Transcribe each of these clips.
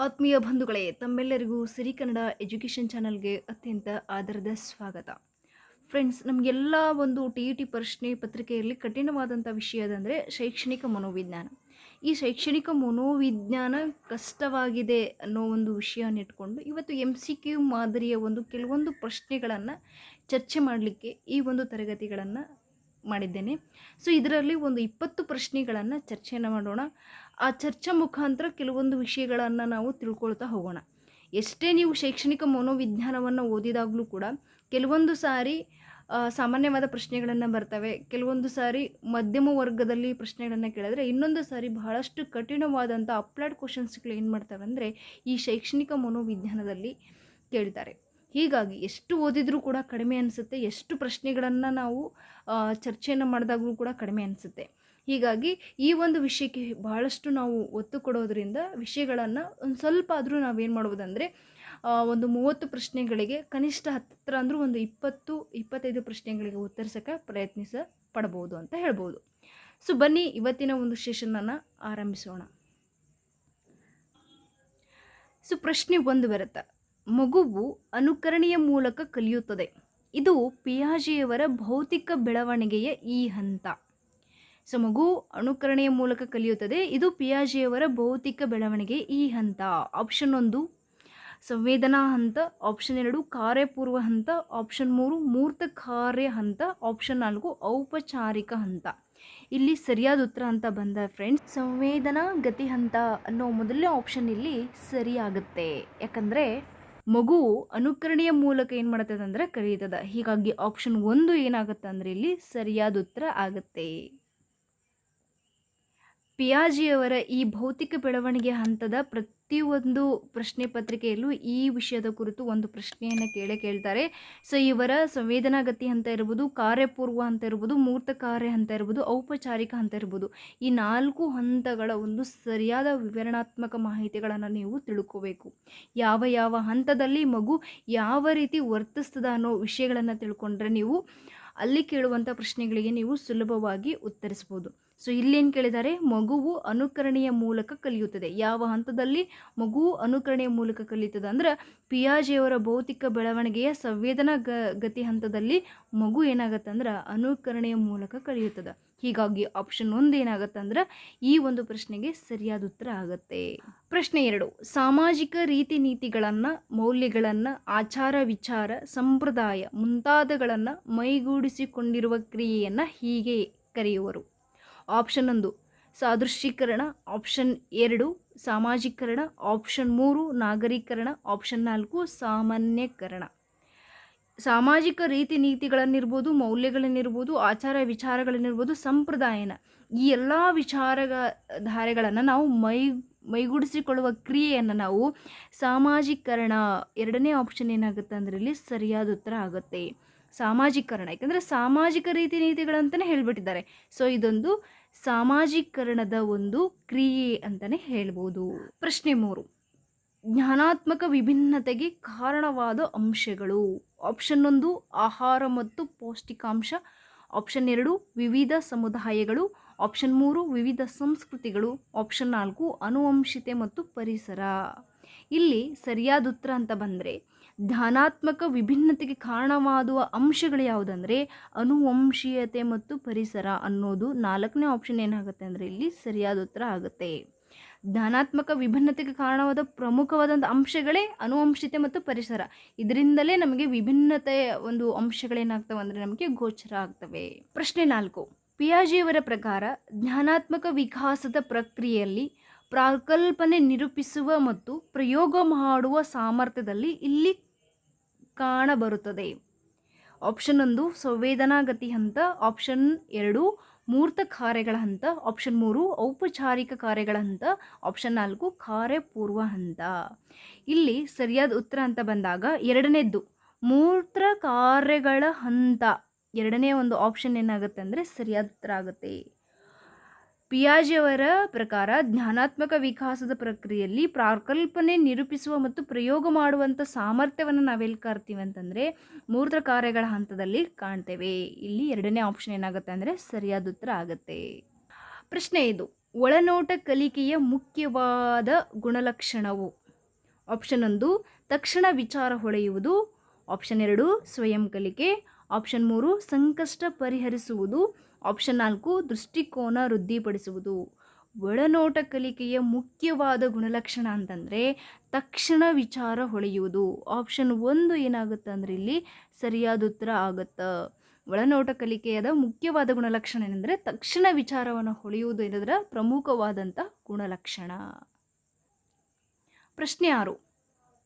ಆತ್ಮೀಯ ಬಂಧುಗಳೇ, ತಮ್ಮೆಲ್ಲರಿಗೂ ಸಿರಿ ಕನ್ನಡ ಎಜುಕೇಷನ್ ಚಾನಲ್ಗೆ ಅತ್ಯಂತ ಆದರದ ಸ್ವಾಗತ. ಫ್ರೆಂಡ್ಸ್, ನಮಗೆಲ್ಲ ಒಂದು ಟಿ ಇ ಟಿ ಪ್ರಶ್ನೆ ಪತ್ರಿಕೆಯಲ್ಲಿ ಕಠಿಣವಾದಂಥ ವಿಷಯದಂದರೆ ಶೈಕ್ಷಣಿಕ ಮನೋವಿಜ್ಞಾನ. ಈ ಶೈಕ್ಷಣಿಕ ಮನೋವಿಜ್ಞಾನ ಕಷ್ಟವಾಗಿದೆ ಅನ್ನೋ ಒಂದು ವಿಷಯನ ಇಟ್ಕೊಂಡು ಇವತ್ತು ಎಂ ಸಿ ಕ್ಯೂ ಮಾದರಿಯ ಒಂದು ಕೆಲವೊಂದು ಪ್ರಶ್ನೆಗಳನ್ನು ಚರ್ಚೆ ಮಾಡಲಿಕ್ಕೆ ಈ ಒಂದು ತರಗತಿಗಳನ್ನು ಮಾಡಿದ್ದೇನೆ. ಸೊ, ಇದರಲ್ಲಿ ಒಂದು ಇಪ್ಪತ್ತು ಪ್ರಶ್ನೆಗಳನ್ನು ಚರ್ಚೆಯನ್ನು ಮಾಡೋಣ. ಆ ಚರ್ಚೆ ಮುಖಾಂತರ ಕೆಲವೊಂದು ವಿಷಯಗಳನ್ನು ನಾವು ತಿಳ್ಕೊಳ್ತಾ ಹೋಗೋಣ. ಎಷ್ಟೇ ನೀವು ಶೈಕ್ಷಣಿಕ ಮನೋವಿಜ್ಞಾನವನ್ನು ಓದಿದಾಗಲೂ ಕೂಡ ಕೆಲವೊಂದು ಸಾರಿ ಸಾಮಾನ್ಯವಾದ ಪ್ರಶ್ನೆಗಳನ್ನು ಬರ್ತವೆ. ಕೆಲವೊಂದು ಸಾರಿ ಮಧ್ಯಮ ವರ್ಗದಲ್ಲಿ ಪ್ರಶ್ನೆಗಳನ್ನು ಕೇಳಿದ್ರೆ ಇನ್ನೊಂದು ಸಾರಿ ಬಹಳಷ್ಟು ಕಠಿಣವಾದಂಥ ಅಪ್ಲೈಡ್ ಕ್ವಶನ್ಸ್ಗಳು ಏನು ಮಾಡ್ತವೆ ಅಂದರೆ ಈ ಶೈಕ್ಷಣಿಕ ಮನೋವಿಜ್ಞಾನದಲ್ಲಿ ಕೇಳ್ತಾರೆ. ಹೀಗಾಗಿ ಎಷ್ಟು ಓದಿದರೂ ಕೂಡ ಕಡಿಮೆ ಅನಿಸುತ್ತೆ, ಎಷ್ಟು ಪ್ರಶ್ನೆಗಳನ್ನು ನಾವು ಚರ್ಚೆಯನ್ನು ಮಾಡಿದಾಗಲೂ ಕೂಡ ಕಡಿಮೆ ಅನಿಸುತ್ತೆ. ಹೀಗಾಗಿ ಈ ಒಂದು ವಿಷಯಕ್ಕೆ ಬಹಳಷ್ಟು ನಾವು ಒತ್ತು ಕೊಡೋದ್ರಿಂದ ವಿಷಯಗಳನ್ನು ಒಂದು ಸ್ವಲ್ಪ ಆದರೂ ನಾವೇನು ಮಾಡ್ಬೋದಂದರೆ ಒಂದು ಮೂವತ್ತು ಪ್ರಶ್ನೆಗಳಿಗೆ ಕನಿಷ್ಠ ಹತ್ತಿರ ಅಂದರೂ ಒಂದು ಇಪ್ಪತ್ತು, ಇಪ್ಪತ್ತೈದು ಪ್ರಶ್ನೆಗಳಿಗೆ ಉತ್ತರಿಸೋಕ್ಕೆ ಪ್ರಯತ್ನಿಸ ಪಡ್ಬೋದು ಅಂತ ಹೇಳ್ಬೋದು. ಸೊ, ಬನ್ನಿ ಇವತ್ತಿನ ಒಂದು ಸೆಷನನ್ನು ಆರಂಭಿಸೋಣ. ಸೊ, ಪ್ರಶ್ನೆ ಒಂದು ಬರುತ್ತೆ. ಮಗುವು ಅನುಕರಣೆಯ ಮೂಲಕ ಕಲಿಯುತ್ತದೆ. ಇದು ಪಿಯಾಜಿಯವರ ಭೌತಿಕ ಬೆಳವಣಿಗೆಯ ಈ ಹಂತ. ಸೊ ಮಗು ಅನುಕರಣೆಯ ಮೂಲಕ ಕಲಿಯುತ್ತದೆ. ಇದು ಪಿಯಾಜಿಯವರ ಭೌತಿಕ ಬೆಳವಣಿಗೆ. ಈ ಹಂತ ಆಪ್ಷನ್ ಒಂದು, ಸಂವೇದನಾ ಹಂತ ಆಪ್ಷನ್ ಎರಡು, ಕಾರ್ಯಪೂರ್ವ ಹಂತ ಆಪ್ಷನ್ ಮೂರು, ಮೂರ್ತ ಕಾರ್ಯ ಹಂತ ಆಪ್ಷನ್ ನಾಲ್ಕು, ಔಪಚಾರಿಕ ಹಂತ. ಇಲ್ಲಿ ಸರಿಯಾದ ಉತ್ತರ ಅಂತ ಬಂದ ಫ್ರೆಂಡ್ಸ್ ಸಂವೇದನಾ ಗತಿ ಹಂತ ಅನ್ನೋ ಮೊದಲನೇ ಆಪ್ಷನ್ ಇಲ್ಲಿ ಸರಿಯಾಗುತ್ತೆ. ಯಾಕಂದರೆ ಮಗು ಅನುಕರಣೆಯ ಮೂಲಕ ಏನು ಮಾಡ್ತದೆ ಅಂದರೆ ಕಲಿಯುತ್ತದೆ ಹೀಗಾಗಿ ಆಪ್ಷನ್ ಒಂದು ಏನಾಗುತ್ತೆ ಅಂದರೆ ಇಲ್ಲಿ ಸರಿಯಾದ ಉತ್ತರ ಆಗುತ್ತೆ. ಪಿಯಾಜಿಯವರ ಈ ಭೌತಿಕ ಬೆಳವಣಿಗೆ ಹಂತದ ಪ್ರತಿಯೊಂದು ಪ್ರಶ್ನೆ ಪತ್ರಿಕೆಯಲ್ಲೂ ಈ ವಿಷಯದ ಕುರಿತು ಒಂದು ಪ್ರಶ್ನೆಯನ್ನು ಕೇಳಿ ಕೇಳ್ತಾರೆ. ಸೊ, ಇವರ ಸಂವೇದನಾಗತಿ ಅಂತ ಇರ್ಬೋದು, ಕಾರ್ಯಪೂರ್ವ ಅಂತ ಇರ್ಬೋದು, ಮೂರ್ತ ಕಾರ್ಯ ಅಂತ ಇರ್ಬೋದು, ಔಪಚಾರಿಕ ಅಂತ ಇರ್ಬೋದು, ಈ ನಾಲ್ಕು ಹಂತಗಳ ಒಂದು ಸರಿಯಾದ ವಿವರಣಾತ್ಮಕ ಮಾಹಿತಿಗಳನ್ನು ನೀವು ತಿಳ್ಕೋಬೇಕು. ಯಾವ ಯಾವ ಹಂತದಲ್ಲಿ ಮಗು ಯಾವ ರೀತಿ ವರ್ತಿಸ್ತದ ಅನ್ನೋ ವಿಷಯಗಳನ್ನು ತಿಳ್ಕೊಂಡ್ರೆ ನೀವು ಅಲ್ಲಿ ಕೇಳುವಂಥ ಪ್ರಶ್ನೆಗಳಿಗೆ ನೀವು ಸುಲಭವಾಗಿ ಉತ್ತರಿಸ್ಬೋದು. ಸೊ ಇಲ್ಲೇನು ಕೇಳಿದ್ದಾರೆ ಮಗುವು ಅನುಕರಣೆಯ ಮೂಲಕ ಕಲಿಯುತ್ತದೆ. ಯಾವ ಹಂತದಲ್ಲಿ ಮಗು ಅನುಕರಣೆಯ ಮೂಲಕ ಕಲಿಯುತ್ತದೆ ಅಂದ್ರೆ ಪಿಯಾಜಿಯವರ ಭೌತಿಕ ಬೆಳವಣಿಗೆಯ ಸಂವೇದನಾ ಗ, ಗತಿ ಹಂತದಲ್ಲಿ ಮಗು ಏನಾಗುತ್ತೆ ಅಂದ್ರೆ ಅನುಕರಣೆಯ ಮೂಲಕ ಕಲಿಯುತ್ತದೆ. ಹೀಗಾಗಿ ಆಪ್ಷನ್ ಒಂದು ಏನಾಗುತ್ತೆ ಅಂದ್ರೆ ಈ ಒಂದು ಪ್ರಶ್ನೆಗೆ ಸರಿಯಾದ ಉತ್ತರ ಆಗುತ್ತೆ. ಪ್ರಶ್ನೆ ಎರಡು, ಸಾಮಾಜಿಕ ರೀತಿ ನೀತಿಗಳನ್ನು, ಮೌಲ್ಯಗಳನ್ನು, ಆಚಾರ ವಿಚಾರ, ಸಂಪ್ರದಾಯ ಮುಂತಾದಗಳನ್ನು ಮೈಗೂಡಿಸಿಕೊಂಡಿರುವ ಕ್ರಿಯೆಯನ್ನು ಹೀಗೆ ಕರೆಯುವರು. ಆಪ್ಷನ್ ಒಂದು. ಸಾದೃಶ್ಯೀಕರಣ ಆಪ್ಷನ್ ಎರಡು, ಸಾಮಾಜೀಕರಣ ಆಪ್ಷನ್ ಮೂರು, ನಾಗರೀಕರಣ ಆಪ್ಷನ್ ನಾಲ್ಕು, ಸಾಮಾನ್ಯಕರಣ. ಸಾಮಾಜಿಕ ರೀತಿ ನೀತಿಗಳನ್ನಿರ್ಬೋದು, ಮೌಲ್ಯಗಳನ್ನಿರ್ಬೋದು, ಆಚಾರ ವಿಚಾರಗಳನ್ನಿರ್ಬೋದು, ಸಂಪ್ರದಾಯನ ಈ ಎಲ್ಲ ವಿಚಾರ ಧಾರೆಗಳನ್ನು ನಾವು ಮೈ, ಮೈಗೂಡಿಸಿಕೊಳ್ಳುವ ಕ್ರಿಯೆಯನ್ನು ನಾವು ಸಾಮಾಜೀಕರಣ ಎರಡನೇ ಆಪ್ಷನ್ ಏನಾಗುತ್ತೆ ಅಂದರೆ ಇಲ್ಲಿ ಸರಿಯಾದ ಉತ್ತರ ಆಗುತ್ತೆ. ಸಾಮಾಜೀಕರಣ, ಯಾಕಂದರೆ ಸಾಮಾಜಿಕ ರೀತಿ ನೀತಿಗಳಂತಲೇ ಹೇಳಿಬಿಟ್ಟಿದ್ದಾರೆ. ಸೊ ಇದೊಂದು ಸಾಮಾಜೀಕರಣದ ಒಂದು ಕ್ರಿಯೆ ಅಂತಲೇ ಹೇಳ್ಬೋದು. ಪ್ರಶ್ನೆ ಮೂರು. ಜ್ಞಾನಾತ್ಮಕ ವಿಭಿನ್ನತೆಗೆ ಕಾರಣವಾದ ಅಂಶಗಳು. ಆಪ್ಷನ್ ಒಂದು, ಆಹಾರ ಮತ್ತು ಪೌಷ್ಟಿಕಾಂಶ. ಆಪ್ಷನ್ ಎರಡು, ವಿವಿಧ ಸಮುದಾಯಗಳು. ಆಪ್ಷನ್ ಮೂರು, ವಿವಿಧ ಸಂಸ್ಕೃತಿಗಳು. ಆಪ್ಷನ್ ನಾಲ್ಕು, ಅನುವಂಶಿತೆ ಮತ್ತು ಪರಿಸರ. ಇಲ್ಲಿ ಸರಿಯಾದ ಉತ್ತರ ಅಂತ ಬಂದರೆ ಧ್ಯಾನಾತ್ಮಕ ವಿಭಿನ್ನತೆಗೆ ಕಾರಣವಾಗುವ ಅಂಶಗಳು ಯಾವುದಂದರೆ ಅನುವಂಶೀಯತೆ ಮತ್ತು ಪರಿಸರ ಅನ್ನೋದು ನಾಲ್ಕನೇ ಆಪ್ಷನ್ ಏನಾಗುತ್ತೆ ಅಂದರೆ ಇಲ್ಲಿ ಸರಿಯಾದ ಉತ್ತರ ಆಗುತ್ತೆ. ಧನಾತ್ಮಕ ವಿಭಿನ್ನತೆಗೆ ಕಾರಣವಾದ ಪ್ರಮುಖವಾದಂಥ ಅಂಶಗಳೇ ಅನುವಂಶಿತೆ ಮತ್ತು ಪರಿಸರ. ಇದರಿಂದಲೇ ನಮಗೆ ವಿಭಿನ್ನತೆಯ ಒಂದು ಅಂಶಗಳೇನಾಗ್ತವೆ ಅಂದರೆ ನಮಗೆ ಗೋಚರ ಆಗ್ತವೆ. ಪ್ರಶ್ನೆ ನಾಲ್ಕು, ಪಿಯಾಜಿಯವರ ಪ್ರಕಾರ ಜ್ಞಾನಾತ್ಮಕ ವಿಕಾಸದ ಪ್ರಕ್ರಿಯೆಯಲ್ಲಿ ಪ್ರಾಕಲ್ಪನೆ ನಿರೂಪಿಸುವ ಮತ್ತು ಪ್ರಯೋಗ ಮಾಡುವ ಸಾಮರ್ಥ್ಯದಲ್ಲಿ ಇಲ್ಲಿ ಕಾಣಬರುತ್ತದೆ. ಆಪ್ಷನ್ ಒಂದು ಸಂವೇದನಾಗತಿ ಹಂತ. ಆಪ್ಷನ್ ಎರಡು, ಮೂರ್ತ ಕಾರ್ಯಗಳ ಹಂತ. ಆಪ್ಷನ್ ಮೂರು, ಔಪಚಾರಿಕ ಕಾರ್ಯಗಳ ಹಂತ. ಆಪ್ಷನ್ ನಾಲ್ಕು, ಕಾರ್ಯಪೂರ್ವ ಹಂತ. ಇಲ್ಲಿ ಸರಿಯಾದ ಉತ್ತರ ಅಂತ ಬಂದಾಗ ಎರಡನೇದ್ದು, ಮೂರ್ತ ಕಾರ್ಯಗಳ ಹಂತ. ಎರಡನೇ ಒಂದು ಆಪ್ಷನ್ ಏನಾಗುತ್ತೆ ಅಂದರೆ ಸರಿಯಾದ ಉತ್ತರ ಆಗುತ್ತೆ. ಪಿಯಾಜಿಯವರ ಪ್ರಕಾರ ಜ್ಞಾನಾತ್ಮಕ ವಿಕಾಸದ ಪ್ರಕ್ರಿಯೆಯಲ್ಲಿ ಪ್ರಾಕಲ್ಪನೆ ನಿರೂಪಿಸುವ ಮತ್ತು ಪ್ರಯೋಗ ಮಾಡುವಂಥ ಸಾಮರ್ಥ್ಯವನ್ನು ನಾವೆಲ್ಲಿ ಕಾಣ್ತೀವಿ ಅಂತಂದರೆ ಮೂರ್ತ ಕಾರ್ಯಗಳ ಹಂತದಲ್ಲಿ ಕಾಣ್ತೇವೆ. ಇಲ್ಲಿ ಎರಡನೇ ಆಪ್ಷನ್ ಏನಾಗುತ್ತೆ ಅಂದರೆ ಸರಿಯಾದ ಉತ್ತರ ಆಗುತ್ತೆ. ಪ್ರಶ್ನೆ ಇದು, ಒಳನೋಟ ಕಲಿಕೆಯ ಮುಖ್ಯವಾದ ಗುಣಲಕ್ಷಣವು? ಆಪ್ಷನ್ ಒಂದು, ತಕ್ಷಣ ವಿಚಾರ ಹೊಳೆಯುವುದು. ಆಪ್ಷನ್ ಎರಡು, ಸ್ವಯಂ ಕಲಿಕೆ. ಆಪ್ಷನ್ ಮೂರು, ಸಂಕಷ್ಟ ಪರಿಹರಿಸುವುದು. ಆಪ್ಷನ್ ನಾಲ್ಕು, ದೃಷ್ಟಿಕೋನ ವೃದ್ಧಿಪಡಿಸುವುದು. ಒಳನೋಟ ಕಲಿಕೆಯ ಮುಖ್ಯವಾದ ಗುಣಲಕ್ಷಣ ಅಂತಂದರೆ ತಕ್ಷಣ ವಿಚಾರ ಹೊಳೆಯುವುದು. ಆಪ್ಷನ್ ಒಂದು ಏನಾಗುತ್ತೆ ಅಂದರೆ ಇಲ್ಲಿ ಸರಿಯಾದ ಉತ್ತರ ಆಗುತ್ತೆ. ಒಳನೋಟ ಕಲಿಕೆಯದ ಮುಖ್ಯವಾದ ಗುಣಲಕ್ಷಣ ಏನೆಂದರೆ ತಕ್ಷಣ ವಿಚಾರವನ್ನು ಹೊಳೆಯುವುದು ಎನ್ನುವುದರ ಪ್ರಮುಖವಾದಂಥ ಗುಣಲಕ್ಷಣ. ಪ್ರಶ್ನೆ ಆರು,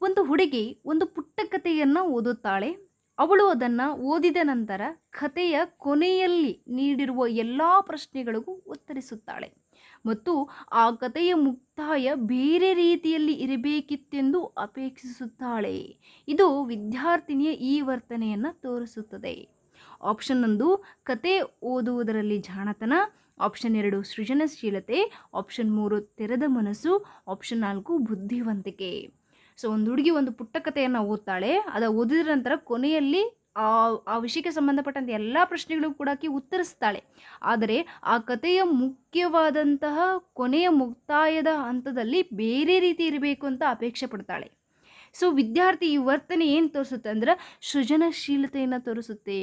ಒಂದು ಹುಡುಗಿ ಒಂದು ಪುಟ್ಟ ಕಥೆಯನ್ನು ಓದುತ್ತಾಳೆ. ಅವಳು ಅದನ್ನು ಓದಿದ ನಂತರ ಕಥೆಯ ಕೊನೆಯಲ್ಲಿ ನೀಡಿರುವ ಎಲ್ಲ ಪ್ರಶ್ನೆಗಳಿಗೂ ಉತ್ತರಿಸುತ್ತಾಳೆ. ಮತ್ತು ಆ ಕಥೆಯ ಮುಕ್ತಾಯ ಬೇರೆ ರೀತಿಯಲ್ಲಿ ಇರಬೇಕಿತ್ತೆಂದು ಅಪೇಕ್ಷಿಸುತ್ತಾಳೆ. ಇದು ವಿದ್ಯಾರ್ಥಿನಿಯ ಈ ವರ್ತನೆಯನ್ನು ತೋರಿಸುತ್ತದೆ. ಆಪ್ಷನ್ ಒಂದು ಕತೆ ಓದುವುದರಲ್ಲಿ ಜಾಣತನ. ಆಪ್ಷನ್ ಎರಡು, ಸೃಜನಶೀಲತೆ. ಆಪ್ಷನ್ ಮೂರು, ತೆರೆದ ಮನಸ್ಸು. ಆಪ್ಷನ್ ನಾಲ್ಕು, ಬುದ್ಧಿವಂತಿಕೆ. ಸೊ ಒಂದು ಹುಡುಗಿ ಒಂದು ಪುಟ್ಟ ಕಥೆಯನ್ನು ಓದ್ತಾಳೆ. ಅದು ಓದಿದ ನಂತರ ಕೊನೆಯಲ್ಲಿ ಆ ಆ ವಿಷಯಕ್ಕೆ ಸಂಬಂಧಪಟ್ಟಂತೆ ಎಲ್ಲ ಪ್ರಶ್ನೆಗಳಿಗೂ ಕೂಡ ಆಕೆ ಉತ್ತರಿಸ್ತಾಳೆ. ಆದರೆ ಆ ಕಥೆಯ ಮುಖ್ಯವಾದಂತಹ ಕೊನೆಯ ಮುಕ್ತಾಯದ ಹಂತದಲ್ಲಿ ಬೇರೆ ರೀತಿ ಇರಬೇಕು ಅಂತ ಅಪೇಕ್ಷೆ ಪಡ್ತಾಳೆ. ಸೊ ವಿದ್ಯಾರ್ಥಿ ಈ ವರ್ತನೆ ಏನು ತೋರಿಸುತ್ತೆ ಅಂದ್ರೆ ಸೃಜನಶೀಲತೆಯನ್ನು ತೋರಿಸುತ್ತೆ.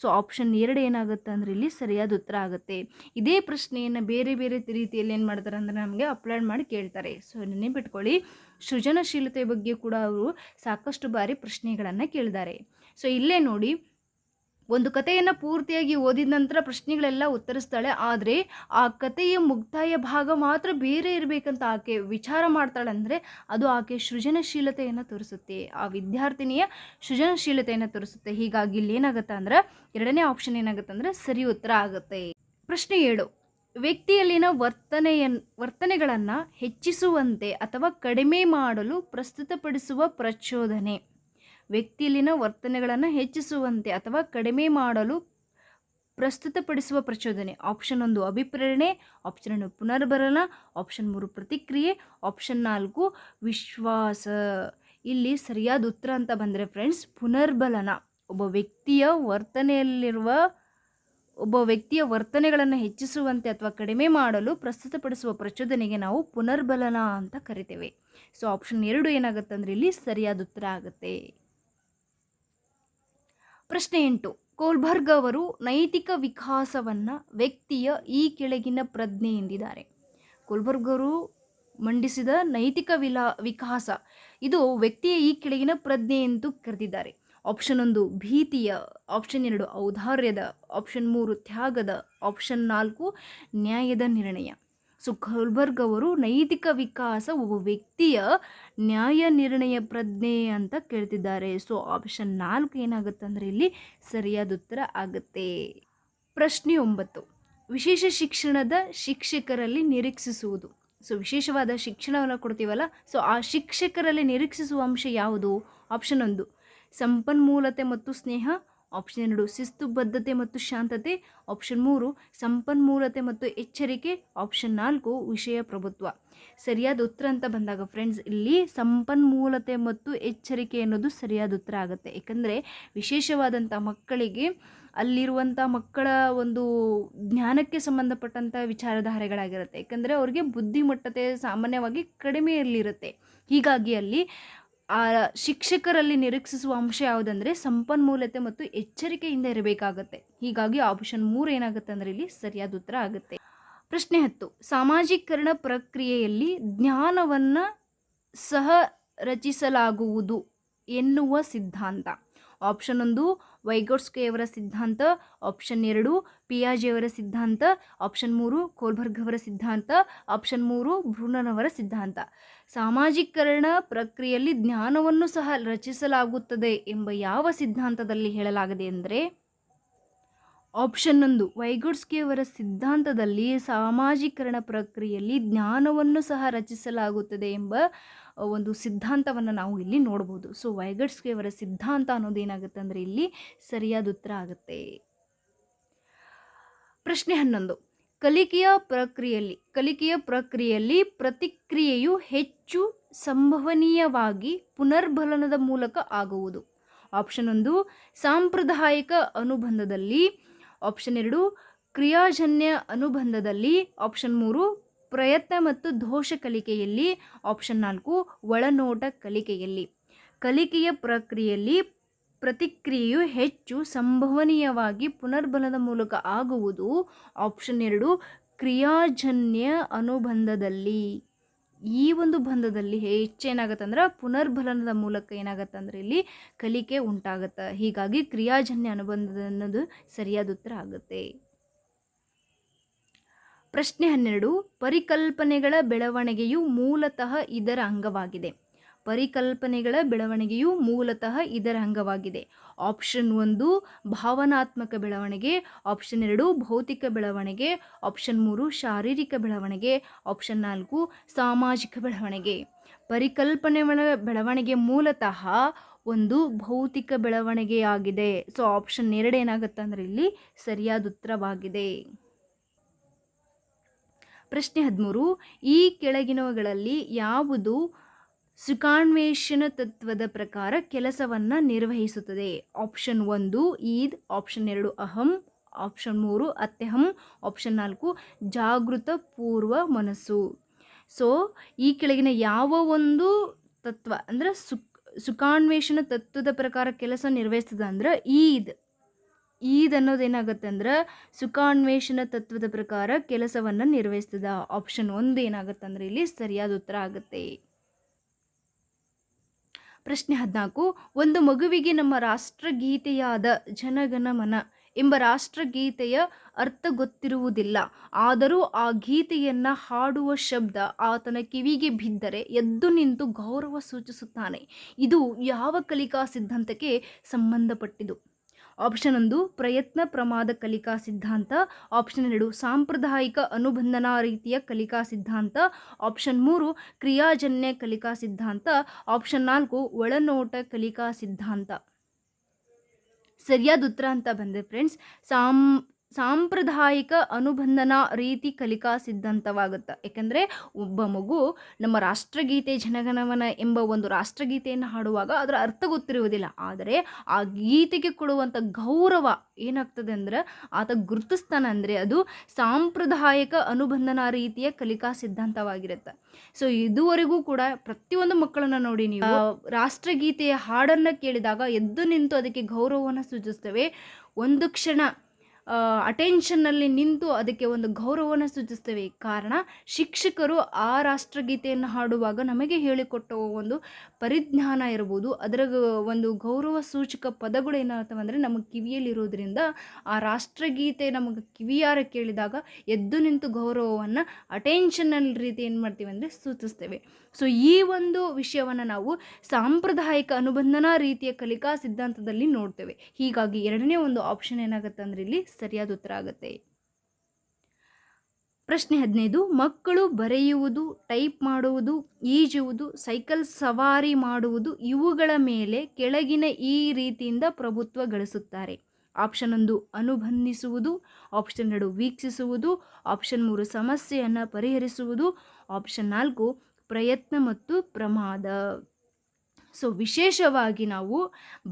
ಸೊ ಆಪ್ಷನ್ ಎರಡು ಏನಾಗುತ್ತೆ ಅಂದರೆ ಇಲ್ಲಿ ಸರಿಯಾದ ಉತ್ತರ ಆಗುತ್ತೆ. ಇದೇ ಪ್ರಶ್ನೆಯನ್ನು ಬೇರೆ ಬೇರೆ ರೀತಿಯಲ್ಲಿ ಏನು ಮಾಡ್ತಾರೆ ಅಂದರೆ ನಮಗೆ ಅಪ್ಲೋಡ್ ಮಾಡಿ ಕೇಳ್ತಾರೆ. ಸೊ ನೆನಪಿಟ್ಕೊಳ್ಳಿ ಸೃಜನಶೀಲತೆ ಬಗ್ಗೆ ಕೂಡ ಅವರು ಸಾಕಷ್ಟು ಬಾರಿ ಪ್ರಶ್ನೆಗಳನ್ನು ಕೇಳಿದ್ದಾರೆ ಸೊ ಇಲ್ಲೇ ನೋಡಿ ಒಂದು ಕಥೆಯನ್ನು ಪೂರ್ತಿಯಾಗಿ ಓದಿದ ನಂತರ ಪ್ರಶ್ನೆಗಳೆಲ್ಲ ಉತ್ತರಿಸ್ತಾಳೆ. ಆದರೆ ಆ ಕಥೆಯ ಮುಕ್ತಾಯ ಭಾಗ ಮಾತ್ರ ಬೇರೆ ಇರಬೇಕಂತ ಆಕೆ ವಿಚಾರ ಮಾಡ್ತಾಳೆ ಅಂದರೆ ಅದು ಆಕೆ ಸೃಜನಶೀಲತೆಯನ್ನು ತೋರಿಸುತ್ತೆ. ಆ ವಿದ್ಯಾರ್ಥಿನಿಯ ಸೃಜನಶೀಲತೆಯನ್ನು ತೋರಿಸುತ್ತೆ. ಹೀಗಾಗಿ ಇಲ್ಲಿ ಏನಾಗುತ್ತೆ ಅಂದ್ರೆ ಎರಡನೇ ಆಪ್ಷನ್ ಏನಾಗುತ್ತೆ ಅಂದರೆ ಸರಿ ಉತ್ತರ ಆಗುತ್ತೆ. ಪ್ರಶ್ನೆ ಏಳು. ವ್ಯಕ್ತಿಯಲ್ಲಿನ ವರ್ತನೆಯನ್, ವರ್ತನೆಗಳನ್ನು ಹೆಚ್ಚಿಸುವಂತೆ ಅಥವಾ ಕಡಿಮೆ ಮಾಡಲು ಪ್ರಸ್ತುತಪಡಿಸುವ ಪ್ರಚೋದನೆ. ವ್ಯಕ್ತಿಯಲ್ಲಿನ ವರ್ತನೆಗಳನ್ನು ಹೆಚ್ಚಿಸುವಂತೆ ಅಥವಾ ಕಡಿಮೆ ಮಾಡಲು ಪ್ರಸ್ತುತಪಡಿಸುವ ಪ್ರಚೋದನೆ. ಆಪ್ಷನ್ ಒಂದು, ಅಭಿಪ್ರೇರಣೆ. ಆಪ್ಷನ್ ಎರಡು ಪುನರ್ಭರಣ ಆಪ್ಷನ್ ಮೂರು, ಪ್ರತಿಕ್ರಿಯೆ. ಆಪ್ಷನ್ ನಾಲ್ಕು, ವಿಶ್ವಾಸ. ಇಲ್ಲಿ ಸರಿಯಾದ ಉತ್ತರ ಅಂತ ಬಂದರೆ ಫ್ರೆಂಡ್ಸ್ ಪುನರ್ಬಲನ. ಒಬ್ಬ ವ್ಯಕ್ತಿಯ ವರ್ತನೆಯಲ್ಲಿರುವ, ಒಬ್ಬ ವ್ಯಕ್ತಿಯ ವರ್ತನೆಗಳನ್ನು ಹೆಚ್ಚಿಸುವಂತೆ ಅಥವಾ ಕಡಿಮೆ ಮಾಡಲು ಪ್ರಸ್ತುತಪಡಿಸುವ ಪ್ರಚೋದನೆಗೆ ನಾವು ಪುನರ್ಬಲನ ಅಂತ ಕರಿತೇವೆ. ಸೊ ಆಪ್ಷನ್ ಎರಡು ಏನಾಗುತ್ತೆ ಅಂದರೆ ಇಲ್ಲಿ ಸರಿಯಾದ ಉತ್ತರ ಆಗುತ್ತೆ. ಪ್ರಶ್ನೆ ಎಂಟು. ಕೋಲ್ಬರ್ಗ್ ಅವರು ನೈತಿಕ ವಿಕಾಸವನ್ನು ವ್ಯಕ್ತಿಯ ಈ ಕೆಳಗಿನ ಪ್ರಜ್ಞೆ ಎಂದಿದ್ದಾರೆ. ಕೋಲ್ಬರ್ಗ್ ಅವರು ಮಂಡಿಸಿದ ನೈತಿಕ ವಿಲಾ, ವಿಕಾಸ, ಇದು ವ್ಯಕ್ತಿಯ ಈ ಕೆಳಗಿನ ಪ್ರಜ್ಞೆ ಎಂದು ಕರೆದಿದ್ದಾರೆ. ಆಪ್ಷನ್ ಒಂದು, ಭೀತಿಯ. ಆಪ್ಷನ್ ಎರಡು, ಔದಾರ್ಯದ. ಆಪ್ಷನ್ ಮೂರು, ತ್ಯಾಗದ. ಆಪ್ಷನ್ ನಾಲ್ಕು, ನ್ಯಾಯದ ನಿರ್ಣಯ. ಸೊ ಕೋಲ್ಬರ್ಗ್ ಅವರು ನೈತಿಕ ವಿಕಾಸ ಒಬ್ಬ ವ್ಯಕ್ತಿಯ ನ್ಯಾಯ ನಿರ್ಣಯ ಪ್ರಜ್ಞೆ ಅಂತ ಕೇಳ್ತಿದ್ದಾರೆ. ಸೊ ಆಪ್ಷನ್ ನಾಲ್ಕು ಏನಾಗುತ್ತೆ ಅಂದರೆ ಇಲ್ಲಿ ಸರಿಯಾದ ಉತ್ತರ ಆಗುತ್ತೆ. ಪ್ರಶ್ನೆ ಒಂಬತ್ತು. ವಿಶೇಷ ಶಿಕ್ಷಣದ ಶಿಕ್ಷಕರಲ್ಲಿ ನಿರೀಕ್ಷಿಸುವುದು. ಸೊ ವಿಶೇಷವಾದ ಶಿಕ್ಷಣವನ್ನು ಕೊಡ್ತೀವಲ್ಲ? ಸೊ ಆ ಶಿಕ್ಷಕರಲ್ಲಿ ನಿರೀಕ್ಷಿಸುವ ಅಂಶ ಯಾವುದು? ಆಪ್ಷನ್ ಒಂದು. ಸಂಪನ್ಮೂಲತೆ ಮತ್ತು ಸ್ನೇಹ. ಆಪ್ಷನ್ ಎರಡು ಶಿಸ್ತುಬದ್ಧತೆ ಮತ್ತು ಶಾಂತತೆ. ಆಪ್ಷನ್ ಮೂರು, ಸಂಪನ್ಮೂಲತೆ ಮತ್ತು ಎಚ್ಚರಿಕೆ. ಆಪ್ಷನ್ ನಾಲ್ಕು, ವಿಷಯ ಪ್ರಭುತ್ವ. ಸರಿಯಾದ ಉತ್ತರ ಅಂತ ಬಂದಾಗ ಫ್ರೆಂಡ್ಸ್ ಇಲ್ಲಿ ಸಂಪನ್ಮೂಲತೆ ಮತ್ತು ಎಚ್ಚರಿಕೆ ಅನ್ನೋದು ಸರಿಯಾದ ಉತ್ತರ ಆಗುತ್ತೆ. ಯಾಕಂದರೆ ವಿಶೇಷವಾದಂಥ ಮಕ್ಕಳಿಗೆ ಅಲ್ಲಿರುವಂಥ ಮಕ್ಕಳ ಒಂದು ಜ್ಞಾನಕ್ಕೆ ಸಂಬಂಧಪಟ್ಟಂಥ ವಿಚಾರಧಾರೆಗಳಾಗಿರುತ್ತೆ. ಯಾಕಂದರೆ ಅವ್ರಿಗೆ ಬುದ್ಧಿಮಟ್ಟತೆ ಸಾಮಾನ್ಯವಾಗಿ ಕಡಿಮೆಯಲ್ಲಿರುತ್ತೆ ಹೀಗಾಗಿ ಅಲ್ಲಿ ಆ ಶಿಕ್ಷಕರಲ್ಲಿ ನಿರೀಕ್ಷಿಸುವ ಅಂಶ ಯಾವುದಂದರೆ ಸಂಪನ್ಮೂಲತೆ ಮತ್ತು ಎಚ್ಚರಿಕೆಯಿಂದ ಇರಬೇಕಾಗತ್ತೆ. ಹೀಗಾಗಿ ಆಪ್ಷನ್ ಮೂರು ಏನಾಗುತ್ತೆ ಅಂದರೆ ಇಲ್ಲಿ ಸರಿಯಾದ ಉತ್ತರ ಆಗುತ್ತೆ. ಪ್ರಶ್ನೆ ಹತ್ತು, ಸಾಮಾಜೀಕರಣ ಪ್ರಕ್ರಿಯೆಯಲ್ಲಿ ಜ್ಞಾನವನ್ನು ಸಹ ರಚಿಸಲಾಗುವುದು ಎನ್ನುವ ಸಿದ್ಧಾಂತ. ಆಪ್ಷನ್ ಒಂದು ವೈಗೋಟ್ಸ್ಕೆಯವರ ಸಿದ್ಧಾಂತ. ಆಪ್ಷನ್ ಎರಡು ಪಿಯಾಜಿಯವರ ಸಿದ್ಧಾಂತ. ಆಪ್ಷನ್ ಮೂರು, ಕೋಲ್ಬರ್ಗ್ ಅವರ ಸಿದ್ಧಾಂತ. ಆಪ್ಷನ್ ಮೂರು ಭ್ರೂಣನವರ ಸಿದ್ಧಾಂತ. ಸಾಮಾಜೀಕರಣ ಪ್ರಕ್ರಿಯೆಯಲ್ಲಿ ಜ್ಞಾನವನ್ನು ಸಹ ರಚಿಸಲಾಗುತ್ತದೆ ಎಂಬ ಯಾವ ಸಿದ್ಧಾಂತದಲ್ಲಿ ಹೇಳಲಾಗಿದೆ ಅಂದರೆ ಆಪ್ಷನ್ ಒಂದು ಅವರ ಸಿದ್ಧಾಂತದಲ್ಲಿ ಸಾಮಾಜೀಕರಣ ಪ್ರಕ್ರಿಯೆಯಲ್ಲಿ ಜ್ಞಾನವನ್ನು ಸಹ ರಚಿಸಲಾಗುತ್ತದೆ ಎಂಬ ಒಂದು ಸಿದ್ಧಾಂತವನ್ನು ನಾವು ಇಲ್ಲಿ ನೋಡ್ಬೋದು. ಸೊ ವೈಗಡ್ಸ್ಕಿಯವರ ಸಿದ್ಧಾಂತ ಅನ್ನೋದು ಏನಾಗುತ್ತೆ ಅಂದರೆ ಇಲ್ಲಿ ಸರಿಯಾದ ಉತ್ತರ ಆಗುತ್ತೆ. ಪ್ರಶ್ನೆ ಹನ್ನೊಂದು, ಕಲಿಕೆಯ ಪ್ರಕ್ರಿಯೆಯಲ್ಲಿ ಕಲಿಕೆಯ ಪ್ರಕ್ರಿಯೆಯಲ್ಲಿ ಪ್ರತಿಕ್ರಿಯೆಯು ಹೆಚ್ಚು ಸಂಭವನೀಯವಾಗಿ ಪುನರ್ಬಲನದ ಮೂಲಕ ಆಗುವುದು. ಆಪ್ಷನ್ ಒಂದು, ಸಾಂಪ್ರದಾಯಿಕ ಅನುಬಂಧದಲ್ಲಿ ಆಪ್ಷನ್ ಎರಡು, ಕ್ರಿಯಾಜನ್ಯ ಅನುಬಂಧದಲ್ಲಿ ಆಪ್ಷನ್ ಮೂರು, ಪ್ರಯತ್ನ ಮತ್ತು ದೋಷ ಕಲಿಕೆಯಲ್ಲಿ ಆಪ್ಷನ್ ನಾಲ್ಕು, ಒಳನೋಟ ಕಲಿಕೆಯಲ್ಲಿ. ಕಲಿಕೆಯ ಪ್ರಕ್ರಿಯೆಯಲ್ಲಿ ಪ್ರತಿಕ್ರಿಯೆಯು ಹೆಚ್ಚು ಸಂಭವನೀಯವಾಗಿ ಪುನರ್ಬಲದ ಮೂಲಕ ಆಗುವುದು. ಆಪ್ಷನ್ ಎರಡು, ಕ್ರಿಯಾಜನ್ಯ ಅನುಬಂಧದಲ್ಲಿ. ಈ ಒಂದು ಬಂಧದಲ್ಲಿ ಹೆಚ್ಚೇನಾಗತ್ತೆ ಅಂದ್ರೆ ಪುನರ್ಬಲನದ ಮೂಲಕ ಏನಾಗತ್ತೆ ಅಂದ್ರೆ ಇಲ್ಲಿ ಕಲಿಕೆ ಉಂಟಾಗತ್ತೆ. ಹೀಗಾಗಿ ಕ್ರಿಯಾಜನ್ಯ ಅನುಬಂಧದ ಅನ್ನೋದು ಸರಿಯಾದ ಉತ್ತರ ಆಗುತ್ತೆ. ಪ್ರಶ್ನೆ ಹನ್ನೆರಡು, ಪರಿಕಲ್ಪನೆಗಳ ಬೆಳವಣಿಗೆಯು ಮೂಲತಃ ಇದರ ಅಂಗವಾಗಿದೆ. ಪರಿಕಲ್ಪನೆಗಳ ಬೆಳವಣಿಗೆಯು ಮೂಲತಃ ಇದರ ಅಂಗವಾಗಿದೆ. ಆಪ್ಷನ್ ಒಂದು, ಭಾವನಾತ್ಮಕ ಬೆಳವಣಿಗೆ. ಆಪ್ಷನ್ ಎರಡು, ಭೌತಿಕ ಬೆಳವಣಿಗೆ. ಆಪ್ಷನ್ ಮೂರು, ಶಾರೀರಿಕ ಬೆಳವಣಿಗೆ. ಆಪ್ಷನ್ ನಾಲ್ಕು, ಸಾಮಾಜಿಕ ಬೆಳವಣಿಗೆ. ಪರಿಕಲ್ಪನೆಗಳ ಬೆಳವಣಿಗೆ ಮೂಲತಃ ಒಂದು ಭೌತಿಕ ಬೆಳವಣಿಗೆಯಾಗಿದೆ. ಸೊ ಆಪ್ಷನ್ ಎರಡು ಏನಾಗುತ್ತೆ ಅಂದರೆ ಇಲ್ಲಿ ಸರಿಯಾದ ಉತ್ತರವಾಗಿದೆ. ಪ್ರಶ್ನೆ ಹದಿಮೂರು, ಈ ಕೆಳಗಿನವುಗಳಲ್ಲಿ ಯಾವುದು ಸುಖಾನ್ವೇಷಣ ತತ್ವದ ಪ್ರಕಾರ ಕೆಲಸವನ್ನು ನಿರ್ವಹಿಸುತ್ತದೆ. ಆಪ್ಷನ್ ಒಂದು, ಈದ್. ಆಪ್ಷನ್ ಎರಡು, ಅಹಂ. ಆಪ್ಷನ್ ಮೂರು, ಅತ್ಯಹಂ. ಆಪ್ಷನ್ ನಾಲ್ಕು, ಜಾಗೃತ ಪೂರ್ವ ಮನಸ್ಸು. ಸೊ ಈ ಕೆಳಗಿನ ಯಾವ ಒಂದು ತತ್ವ, ಅಂದರೆ ಸುಕ್ ಸುಖಾನ್ವೇಷಣ ತತ್ವದ ಪ್ರಕಾರ ಕೆಲಸ ನಿರ್ವಹಿಸ್ತದೆ ಅಂದ್ರೆ ಈದ್. ಈದ್ ಅನ್ನೋದು ಏನಾಗುತ್ತೆ ಅಂದ್ರೆ ಸುಖಾನ್ವೇಷಣ ತತ್ವದ ಪ್ರಕಾರ ಕೆಲಸವನ್ನು ನಿರ್ವಹಿಸ್ತದ. ಆಪ್ಷನ್ ಒಂದು ಏನಾಗತ್ತೆ ಅಂದ್ರೆ ಇಲ್ಲಿ ಸರಿಯಾದ ಉತ್ತರ ಆಗುತ್ತೆ. ಪ್ರಶ್ನೆ ಹದಿನಾಲ್ಕು, ಒಂದು ಮಗುವಿಗೆ ನಮ್ಮ ರಾಷ್ಟ್ರಗೀತೆಯಾದ ಜನಗಣಮನ ಎಂಬ ರಾಷ್ಟ್ರಗೀತೆಯ ಅರ್ಥ ಗೊತ್ತಿರುವುದಿಲ್ಲ. ಆದರೂ ಆ ಗೀತೆಯನ್ನು ಹಾಡುವ ಶಬ್ದ ಆತನ ಕಿವಿಗೆ ಬಿದ್ದರೆ ಎದ್ದು ನಿಂತು ಗೌರವ ಸೂಚಿಸುತ್ತಾನೆ. ಇದು ಯಾವ ಕಲಿಕಾ ಸಿದ್ಧಾಂತಕ್ಕೆ ಸಂಬಂಧಪಟ್ಟಿದು ಆಪ್ಷನ್ ಒಂದು ಪ್ರಯತ್ನ ಪ್ರಮಾದ ಕಲಿಕಾ ಸಿದ್ಧಾಂತ, ಆಪ್ಷನ್ ಎರಡು ಸಾಂಪ್ರದಾಯಿಕ ಅನುಬಂಧನ ರೀತಿಯ ಕಲಿಕಾ ಸಿದ್ಧಾಂತ, ಆಪ್ಷನ್ ಮೂರು ಕ್ರಿಯಾಜನ್ಯ ಕಲಿಕಾ ಸಿದ್ಧಾಂತ, ಆಪ್ಷನ್ ನಾಲ್ಕು ಒಳನೋಟ ಕಲಿಕಾ ಸಿದ್ಧಾಂತ. ಸರಿಯಾದ ಉತ್ತರ ಅಂತ ಬಂದೆ ಫ್ರೆಂಡ್ಸ್ ಸಾಂ ಸಾಂಪ್ರದಾಯಿಕ ಅನುಬಂಧನ ರೀತಿ ಕಲಿಕಾ ಸಿದ್ಧಾಂತವಾಗುತ್ತೆ. ಏಕೆಂದರೆ ಒಬ್ಬ ಮಗು ನಮ್ಮ ರಾಷ್ಟ್ರಗೀತೆ ಜನಗಣಮನ ಎಂಬ ಒಂದು ರಾಷ್ಟ್ರಗೀತೆಯನ್ನು ಹಾಡುವಾಗ ಅದರ ಅರ್ಥ ಗೊತ್ತಿರುವುದಿಲ್ಲ. ಆದರೆ ಆ ಗೀತೆಗೆ ಕೊಡುವಂಥ ಗೌರವ ಏನಾಗ್ತದೆ ಅಂದರೆ ಆತ ಗುರುತಿಸ್ತಾನ ಅಂದರೆ ಅದು ಸಾಂಪ್ರದಾಯಿಕ ಅನುಬಂಧನ ರೀತಿಯ ಕಲಿಕಾ ಸಿದ್ಧಾಂತವಾಗಿರುತ್ತೆ. ಸೊ ಇದುವರೆಗೂ ಕೂಡ ಪ್ರತಿಯೊಂದು ಮಕ್ಕಳನ್ನು ನೋಡಿ ನೀವು ರಾಷ್ಟ್ರಗೀತೆಯ ಹಾಡನ್ನು ಕೇಳಿದಾಗ ಎದ್ದು ನಿಂತು ಅದಕ್ಕೆ ಗೌರವವನ್ನು ಸೂಚಿಸ್ತೇವೆ. ಒಂದು ಕ್ಷಣ ಅಟೆನ್ಷನ್ನಲ್ಲಿ ನಿಂತು ಅದಕ್ಕೆ ಒಂದು ಗೌರವವನ್ನು ಸೂಚಿಸ್ತೇವೆ. ಕಾರಣ, ಶಿಕ್ಷಕರು ಆ ರಾಷ್ಟ್ರಗೀತೆಯನ್ನು ಹಾಡುವಾಗ ನಮಗೆ ಹೇಳಿಕೊಟ್ಟ ಒಂದು ಪರಿಜ್ಞಾನ ಇರ್ಬೋದು. ಅದರ ಒಂದು ಗೌರವ ಸೂಚಕ ಪದಗಳು ಏನಾಗ್ತವೆ ಅಂದರೆ ನಮ್ಮ ಕಿವಿಯಲ್ಲಿರೋದ್ರಿಂದ ಆ ರಾಷ್ಟ್ರಗೀತೆ ನಮಗೆ ಕಿವಿಯಾರ ಕೇಳಿದಾಗ ಎದ್ದು ನಿಂತು ಗೌರವವನ್ನು ಅಟೆನ್ಷನ್ನಲ್ಲಿ ರೀತಿ ಏನು ಮಾಡ್ತೀವಿ ಅಂದರೆ ಸೂಚಿಸ್ತೇವೆ. ಸೊ ಈ ಒಂದು ವಿಷಯವನ್ನು ನಾವು ಸಾಂಪ್ರದಾಯಿಕ ಅನುಬಂಧನಾ ರೀತಿಯ ಕಲಿಕಾ ಸಿದ್ಧಾಂತದಲ್ಲಿ ನೋಡ್ತೇವೆ. ಹೀಗಾಗಿ ಎರಡನೇ ಒಂದು ಆಪ್ಷನ್ ಏನಾಗುತ್ತೆ ಅಂದರೆ ಇಲ್ಲಿ ಸರಿಯಾದ ಉತ್ತರ ಆಗುತ್ತೆ. ಪ್ರಶ್ನೆ ಹದಿನೈದು, ಮಕ್ಕಳು ಬರೆಯುವುದು, ಟೈಪ್ ಮಾಡುವುದು, ಈಜುವುದು, ಸೈಕಲ್ ಸವಾರಿ ಮಾಡುವುದು ಇವುಗಳ ಮೇಲೆ ಕೆಳಗಿನ ಈ ರೀತಿಯಿಂದ ಪ್ರಭುತ್ವ ಗಳಿಸುತ್ತಾರೆ. ಆಪ್ಷನ್ ಒಂದು, ಅನುಬಂಧಿಸುವುದು. ಆಪ್ಷನ್ ಎರಡು, ವೀಕ್ಷಿಸುವುದು. ಆಪ್ಷನ್ ಮೂರು, ಸಮಸ್ಯೆಯನ್ನು ಪರಿಹರಿಸುವುದು. ಆಪ್ಷನ್ ನಾಲ್ಕು ಪ್ರಯತ್ನ ಮತ್ತು ಪ್ರಮಾದ. ಸೊ ವಿಶೇಷವಾಗಿ ನಾವು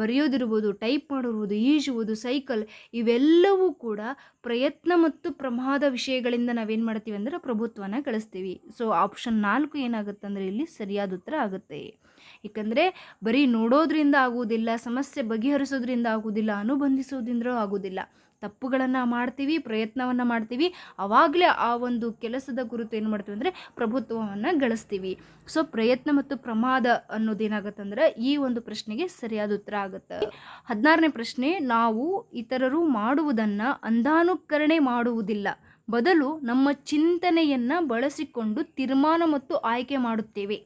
ಬರೆಯೋದಿರ್ಬೋದು, ಟೈಪ್ ಮಾಡಿರ್ಬೋದು, ಈಜುವುದು, ಸೈಕಲ್ ಇವೆಲ್ಲವೂ ಕೂಡ ಪ್ರಯತ್ನ ಮತ್ತು ಪ್ರಮಾದ ವಿಷಯಗಳಿಂದ ನಾವೇನು ಮಾಡ್ತೀವಿ ಅಂದರೆ ಪ್ರಭುತ್ವನ ಗಳಿಸ್ತೀವಿ. ಸೊ ಆಪ್ಷನ್ ನಾಲ್ಕು ಏನಾಗುತ್ತೆ ಅಂದರೆ ಇಲ್ಲಿ ಸರಿಯಾದ ಉತ್ತರ ಆಗುತ್ತೆ. ಏಕೆಂದರೆ ಬರೀ ನೋಡೋದ್ರಿಂದ ಆಗುವುದಿಲ್ಲ, ಸಮಸ್ಯೆ ಬಗೆಹರಿಸೋದ್ರಿಂದ ಆಗುವುದಿಲ್ಲ ಅನುಬಂಧಿಸೋದ್ರಿಂದ ಆಗುವುದಿಲ್ಲ. ತಪ್ಪುಗಳನ್ನು ಮಾಡ್ತೀವಿ, ಪ್ರಯತ್ನವನ್ನು ಮಾಡ್ತೀವಿ. ಆವಾಗಲೇ ಆ ಒಂದು ಕೆಲಸದ ಕುರಿತು ಏನು ಮಾಡ್ತೀವಿ ಅಂದರೆ ಪ್ರಭುತ್ವವನ್ನು ಗಳಿಸ್ತೀವಿ. ಸೊ ಪ್ರಯತ್ನ ಮತ್ತು ಪ್ರಮಾದ ಅನ್ನೋದೇನಾಗುತ್ತೆ ಅಂದ್ರೆ ಈ ಒಂದು ಪ್ರಶ್ನೆಗೆ ಸರಿಯಾದ ಉತ್ತರ ಆಗುತ್ತೆ. ಹದಿನಾರನೇ ಪ್ರಶ್ನೆ, ನಾವು ಇತರರು ಮಾಡುವುದನ್ನು ಅಂಧಾನುಕರಣೆ ಮಾಡುವುದಿಲ್ಲ. ಬದಲು ನಮ್ಮ ಚಿಂತನೆಯನ್ನು ಬಳಸಿಕೊಂಡು ತೀರ್ಮಾನ ಮತ್ತು ಆಯ್ಕೆ ಮಾಡುತ್ತೇವೆ.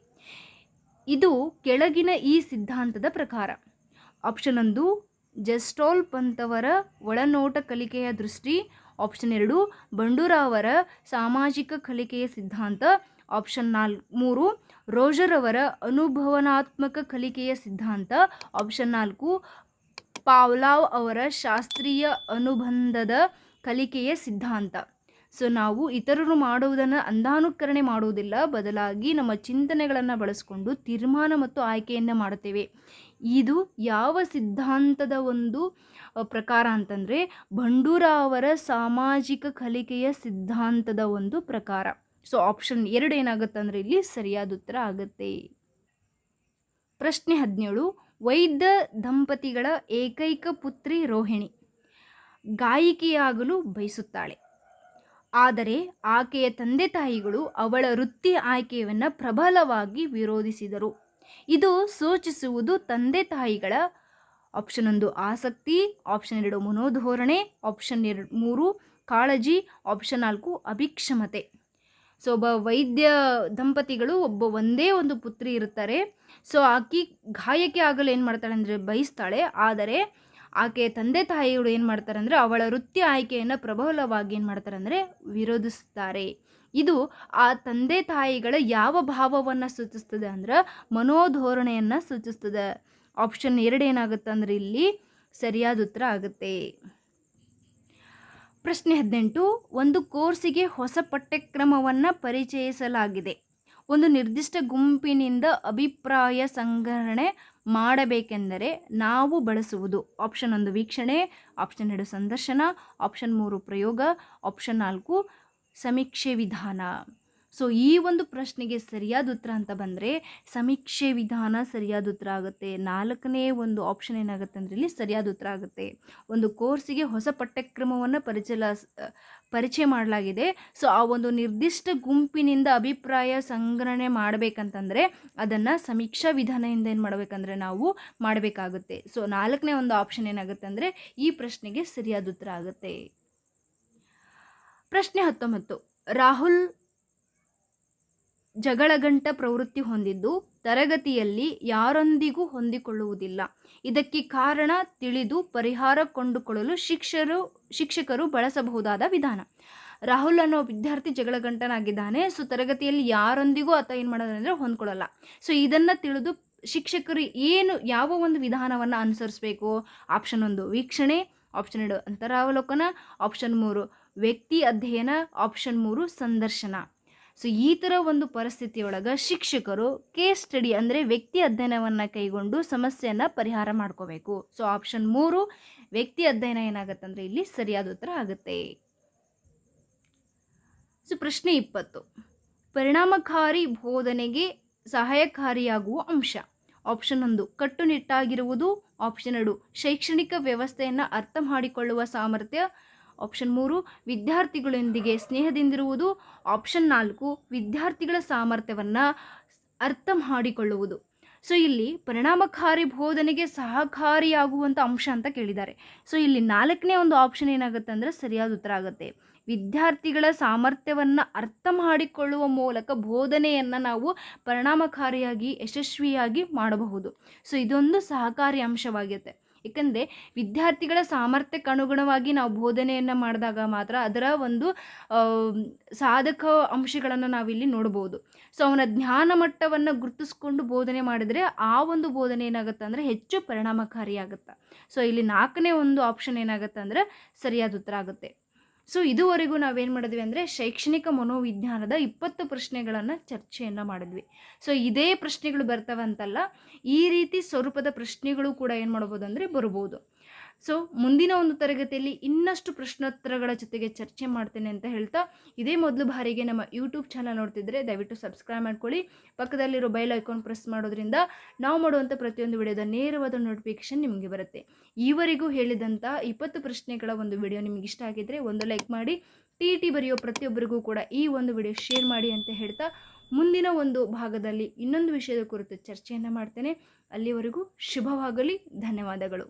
ಇದು ಕೆಳಗಿನ ಈ ಸಿದ್ಧಾಂತದ ಪ್ರಕಾರ. ಆಪ್ಷನ್ ಒಂದು ಜಸ್ಟೋಲ್ ಅವರ ಒಳನೋಟ ಕಲಿಕೆಯ ದೃಷ್ಟಿ ಆಪ್ಷನ್ ಎರಡು, ಬಂಡೂರಾವರ ಸಾಮಾಜಿಕ ಕಲಿಕೆಯ ಸಿದ್ಧಾಂತ ಆಪ್ಷನ್ ನಾಲ್, ಮೂರು ರೋಜರ್ ಅವರ ಅನುಭವನಾತ್ಮಕ ಕಲಿಕೆಯ ಸಿದ್ಧಾಂತ ಆಪ್ಷನ್ ನಾಲ್ಕು, ಪಾವ್ಲಾವ್ ಅವರ ಶಾಸ್ತ್ರೀಯ ಅನುಬಂಧದ ಕಲಿಕೆಯ ಸಿದ್ಧಾಂತ. ಸೊ ನಾವು ಇತರರು ಮಾಡುವುದನ್ನು ಅಂಧಾನುಕರಣೆ ಮಾಡುವುದಿಲ್ಲ, ಬದಲಾಗಿ ನಮ್ಮ ಚಿಂತನೆಗಳನ್ನು ಬಳಸಿಕೊಂಡು ತೀರ್ಮಾನ ಮತ್ತು ಆಯ್ಕೆಯನ್ನು ಮಾಡುತ್ತೇವೆ. ಇದು ಯಾವ ಸಿದ್ಧಾಂತದ ಒಂದು ಪ್ರಕಾರ ಅಂತಂದರೆ ಬಂಡೂರ ಅವರ ಸಾಮಾಜಿಕ ಕಲಿಕೆಯ ಸಿದ್ಧಾಂತದ ಒಂದು ಪ್ರಕಾರ. ಸೊ ಆಪ್ಷನ್ ಎರಡು ಏನಾಗುತ್ತೆ ಅಂದರೆ ಇಲ್ಲಿ ಸರಿಯಾದ ಉತ್ತರ ಆಗುತ್ತೆ. ಪ್ರಶ್ನೆ ಹದಿನೇಳು, ವೈದ್ಯ ದಂಪತಿಗಳ ಏಕೈಕ ಪುತ್ರಿ ರೋಹಿಣಿ ಗಾಯಕಿಯಾಗಲು ಬಯಸುತ್ತಾಳೆ. ಆದರೆ ಆಕೆಯ ತಂದೆ ತಾಯಿಗಳು ಅವಳ ವೃತ್ತಿ ಆಯ್ಕೆಯನ್ನು ಪ್ರಬಲವಾಗಿ ವಿರೋಧಿಸಿದರು. ಇದು ಸೂಚಿಸುವುದು ತಂದೆ ತಾಯಿಗಳ ಆಪ್ಷನ್ ಒಂದು, ಆಸಕ್ತಿ ಆಪ್ಷನ್ ಎರಡು ಮನೋಧೋರಣೆ ಆಪ್ಷನ್ ಎರಡು ಮೂರು ಕಾಳಜಿ ಆಪ್ಷನ್ ನಾಲ್ಕು ಅಭಿಕ್ಷಮತೆ. ಸೊ ಒಬ್ಬ ವೈದ್ಯ ದಂಪತಿಗಳು ಒಬ್ಬ ಒಂದೇ ಒಂದು ಪುತ್ರಿ ಇರ್ತಾರೆ ಸೊ ಆಕಿ ಗಾಯಕ್ಕೆ ಆಗಲು ಏನು ಮಾಡ್ತಾಳೆ ಅಂದರೆ ಬಯಸ್ತಾಳೆ. ಆದರೆ, ಆಕೆ ತಂದೆ ತಾಯಿಗಳು ಏನು ಮಾಡ್ತಾರೆ ಅಂದರೆ ಅವಳ ವೃತ್ತಿ ಆಯ್ಕೆಯನ್ನು ಪ್ರಬಲವಾಗಿ ಏನು ಮಾಡ್ತಾರೆ ಅಂದರೆ ವಿರೋಧಿಸ್ತಾರೆ. ಇದು ಆ ತಂದೆ ತಾಯಿಗಳ ಯಾವ ಭಾವವನ್ನು ಸೂಚಿಸ್ತದೆ ಅಂದ್ರೆ ಮನೋಧೋರಣೆಯನ್ನು ಸೂಚಿಸ್ತದೆ. ಆಪ್ಷನ್ ಎರಡು ಏನಾಗುತ್ತೆ ಅಂದರೆ ಇಲ್ಲಿ ಸರಿಯಾದ ಉತ್ತರ ಆಗುತ್ತೆ. ಪ್ರಶ್ನೆ ಹದಿನೆಂಟು, ಒಂದು ಕೋರ್ಸಿಗೆ ಹೊಸ ಪಠ್ಯಕ್ರಮವನ್ನು ಪರಿಚಯಿಸಲಾಗಿದೆ. ಒಂದು ನಿರ್ದಿಷ್ಟ ಗುಂಪಿನಿಂದ ಅಭಿಪ್ರಾಯ ಸಂಗ್ರಹಣೆ ಮಾಡಬೇಕೆಂದರೆ ನಾವು ಬಳಸುವುದು. ಆಪ್ಷನ್ ಒಂದು ವೀಕ್ಷಣೆ ಆಪ್ಷನ್ ಎರಡು ಸಂದರ್ಶನ ಆಪ್ಷನ್ ಮೂರು ಪ್ರಯೋಗ ಆಪ್ಷನ್ ನಾಲ್ಕು ಸಮೀಕ್ಷೆ ವಿಧಾನ. ಸೊ ಈ ಒಂದು ಪ್ರಶ್ನೆಗೆ ಸರಿಯಾದ ಉತ್ತರ ಅಂತ ಬಂದರೆ, ಸಮೀಕ್ಷೆ ವಿಧಾನ ಸರಿಯಾದ ಉತ್ತರ ಆಗುತ್ತೆ. ನಾಲ್ಕನೇ ಒಂದು ಆಪ್ಷನ್ ಏನಾಗುತ್ತೆ ಅಂದರೆ, ಇಲ್ಲಿ ಸರಿಯಾದ ಉತ್ತರ ಆಗುತ್ತೆ. ಒಂದು ಕೋರ್ಸಿಗೆ ಹೊಸ ಪಠ್ಯಕ್ರಮವನ್ನು ಪರಿಚಯ ಪರಿಚಯ ಮಾಡಲಾಗಿದೆ. ಸೊ ಆ ಒಂದು ನಿರ್ದಿಷ್ಟ ಗುಂಪಿನಿಂದ ಅಭಿಪ್ರಾಯ ಸಂಗ್ರಹಣೆ ಮಾಡಬೇಕಂತಂದರೆ, ಅದನ್ನು ಸಮೀಕ್ಷಾ ವಿಧಾನದಿಂದ ಏನು ಮಾಡಬೇಕಂದ್ರೆ, ನಾವು ಮಾಡಬೇಕಾಗುತ್ತೆ. ಸೊ ನಾಲ್ಕನೇ ಒಂದು ಆಪ್ಷನ್ ಏನಾಗುತ್ತೆ ಅಂದರೆ, ಈ ಪ್ರಶ್ನೆಗೆ ಸರಿಯಾದ ಉತ್ತರ ಆಗುತ್ತೆ. ಪ್ರಶ್ನೆ ಹತ್ತೊಂಬತ್ತು. ರಾಹುಲ್ ಜಗಳಗಂಟ ಪ್ರವೃತ್ತಿ ಹೊಂದಿದ್ದು ತರಗತಿಯಲ್ಲಿ ಯಾರೊಂದಿಗೂ ಹೊಂದಿಕೊಳ್ಳುವುದಿಲ್ಲ. ಇದಕ್ಕೆ ಕಾರಣ ತಿಳಿದು ಪರಿಹಾರ ಕೊಂಡುಕೊಳ್ಳಲು ಶಿಕ್ಷರು, ಶಿಕ್ಷಕರು ಬಳಸಬಹುದಾದ ವಿಧಾನ. ರಾಹುಲ್ ಅನ್ನೋ ವಿದ್ಯಾರ್ಥಿ ಜಗಳಗಂಟನಾಗಿದ್ದಾನೆ. ಸೊ, ತರಗತಿಯಲ್ಲಿ ಯಾರೊಂದಿಗೂ ಆತ ಏನು ಮಾಡೋದಂದರೆ ಹೊಂದ್ಕೊಳ್ಳಲ್ಲ. ಸೊ, ಇದನ್ನು ತಿಳಿದು ಶಿಕ್ಷಕರು ಏನು, ಯಾವ ಒಂದು ವಿಧಾನವನ್ನು ಅನುಸರಿಸಬೇಕು? ಆಪ್ಷನ್ ಒಂದು ವೀಕ್ಷಣೆ, ಆಪ್ಷನ್ ಎರಡು ಅಂತರಾವಲೋಕನ, ಆಪ್ಷನ್ ಮೂರು ವ್ಯಕ್ತಿ ಅಧ್ಯಯನ ಆಪ್ಷನ್ ಮೂರು, ಸಂದರ್ಶನ. ಸೊ ಈ ಥರ ಒಂದು ಪರಿಸ್ಥಿತಿಯೊಳಗೆ ಶಿಕ್ಷಕರು ಕೇಸ್ ಸ್ಟಡಿ ಅಂದರೆ ವ್ಯಕ್ತಿ ಅಧ್ಯಯನವನ್ನು ಕೈಗೊಂಡು ಸಮಸ್ಯೆಯನ್ನು ಪರಿಹಾರ ಮಾಡ್ಕೋಬೇಕು. ಸೊ ಆಪ್ಷನ್ ಮೂರು, ವ್ಯಕ್ತಿ ಅಧ್ಯಯನ ಏನಾಗುತ್ತೆ ಅಂದರೆ ಇಲ್ಲಿ ಸರಿಯಾದ ಉತ್ತರ ಆಗುತ್ತೆ. ಸೊ ಪ್ರಶ್ನೆ ಇಪ್ಪತ್ತು. ಪರಿಣಾಮಕಾರಿ ಬೋಧನೆಗೆ ಸಹಾಯಕಾರಿಯಾಗುವ ಅಂಶ. ಆಪ್ಷನ್ ಒಂದು, ಕಟ್ಟುನಿಟ್ಟಾಗಿರುವುದು. ಆಪ್ಷನ್ ಎರಡು, ಶೈಕ್ಷಣಿಕ ವ್ಯವಸ್ಥೆಯನ್ನು ಅರ್ಥ ಮಾಡಿಕೊಳ್ಳುವ ಸಾಮರ್ಥ್ಯ. ಆಪ್ಷನ್ ಮೂರು, ವಿದ್ಯಾರ್ಥಿಗಳೊಂದಿಗೆ ಸ್ನೇಹದಿಂದಿರುವುದು. ಆಪ್ಷನ್ ನಾಲ್ಕು, ವಿದ್ಯಾರ್ಥಿಗಳ ಸಾಮರ್ಥ್ಯವನ್ನು ಅರ್ಥ ಮಾಡಿಕೊಳ್ಳುವುದು ಸೊ ಇಲ್ಲಿ ಪರಿಣಾಮಕಾರಿ ಬೋಧನೆಗೆ ಸಹಕಾರಿಯಾಗುವಂಥ ಅಂಶ ಅಂತ ಕೇಳಿದ್ದಾರೆ. ಸೊ ಇಲ್ಲಿ ನಾಲ್ಕನೇ ಒಂದು ಆಪ್ಷನ್ ಏನಾಗುತ್ತೆ ಅಂದರೆ ಸರಿಯಾದ ಉತ್ತರ ಆಗುತ್ತೆ. ವಿದ್ಯಾರ್ಥಿಗಳ ಸಾಮರ್ಥ್ಯವನ್ನು ಅರ್ಥ ಮಾಡಿಕೊಳ್ಳುವ ಮೂಲಕ ಬೋಧನೆಯನ್ನು ನಾವು ಪರಿಣಾಮಕಾರಿಯಾಗಿ, ಯಶಸ್ವಿಯಾಗಿ ಮಾಡಬಹುದು. ಸೊ ಇದೊಂದು ಸಹಕಾರಿ ಅಂಶವಾಗುತ್ತೆ ಏಕೆಂದರೆ ವಿದ್ಯಾರ್ಥಿಗಳ ಸಾಮರ್ಥ್ಯಕ್ಕೆ ಅನುಗುಣವಾಗಿ ನಾವು ಬೋಧನೆಯನ್ನು ಮಾಡಿದಾಗ ಮಾತ್ರ ಅದರ ಒಂದು ಸಾಧಕ ಅಂಶಗಳನ್ನು ನಾವಿಲ್ಲಿ ನೋಡ್ಬೋದು. ಸೊ ಅವನ ಜ್ಞಾನ ಮಟ್ಟವನ್ನು ಗುರುತಿಸ್ಕೊಂಡು ಬೋಧನೆ ಮಾಡಿದರೆ ಆ ಒಂದು ಬೋಧನೆ ಏನಾಗುತ್ತೆ ಅಂದರೆ ಹೆಚ್ಚು ಪರಿಣಾಮಕಾರಿಯಾಗುತ್ತೆ. ಸೊ ಇಲ್ಲಿ ನಾಲ್ಕನೇ ಒಂದು ಆಪ್ಷನ್ ಏನಾಗುತ್ತೆ ಅಂದರೆ ಸರಿಯಾದ ಉತ್ತರ ಆಗುತ್ತೆ. ಸೊ ಇದುವರೆಗೂ ನಾವೇನು ಮಾಡಿದ್ವಿ ಅಂದರೆ ಶೈಕ್ಷಣಿಕ ಮನೋವಿಜ್ಞಾನದ ಇಪ್ಪತ್ತು ಪ್ರಶ್ನೆಗಳನ್ನು ಚರ್ಚೆಯನ್ನು ಮಾಡಿದ್ವಿ. ಸೊ ಇದೇ ಪ್ರಶ್ನೆಗಳು ಬರ್ತವಂತಲ್ಲ, ಈ ರೀತಿ ಸ್ವರೂಪದ ಪ್ರಶ್ನೆಗಳು ಕೂಡ ಏನು ಮಾಡ್ಬೋದು ಅಂದರೆ ಬರ್ಬೋದು. ಸೊ ಮುಂದಿನ ಒಂದು ತರಗತಿಯಲ್ಲಿ ಇನ್ನಷ್ಟು ಪ್ರಶ್ನೋತ್ತರಗಳ ಜೊತೆಗೆ ಚರ್ಚೆ ಮಾಡ್ತೇನೆ ಅಂತ ಹೇಳ್ತಾ, ಇದೇ ಮೊದಲು ಬಾರಿಗೆ ನಮ್ಮ ಯೂಟ್ಯೂಬ್ ಚಾನಲ್ ನೋಡ್ತಿದ್ರೆ ದಯವಿಟ್ಟು ಸಬ್ಸ್ಕ್ರೈಬ್ ಮಾಡ್ಕೊಳ್ಳಿ. ಪಕ್ಕದಲ್ಲಿರೋ ಬೈಲ್ ಐಕಾನ್ ಪ್ರೆಸ್ ಮಾಡೋದ್ರಿಂದ ನಾವು ಮಾಡುವಂಥ ಪ್ರತಿಯೊಂದು ವಿಡಿಯೋದ ನೇರವಾದ ನೋಟಿಫಿಕೇಶನ್ ನಿಮಗೆ ಬರುತ್ತೆ. ಈವರೆಗೂ ಹೇಳಿದಂಥ ಇಪ್ಪತ್ತು ಪ್ರಶ್ನೆಗಳ ಒಂದು ವಿಡಿಯೋ ನಿಮಗೆ ಇಷ್ಟ ಆಗಿದ್ದರೆ ಒಂದು ಲೈಕ್ ಮಾಡಿ ಟಿ ಟಿ ಬರೆಯೋ ಪ್ರತಿಯೊಬ್ಬರಿಗೂ ಕೂಡ ಈ ಒಂದು ವಿಡಿಯೋ ಶೇರ್ ಮಾಡಿ ಅಂತ ಹೇಳ್ತಾ, ಮುಂದಿನ ಒಂದು ಭಾಗದಲ್ಲಿ ಇನ್ನೊಂದು ವಿಷಯದ ಕುರಿತು ಚರ್ಚೆಯನ್ನು ಮಾಡ್ತೇನೆ. ಅಲ್ಲಿವರೆಗೂ ಶುಭವಾಗಲಿ, ಧನ್ಯವಾದಗಳು.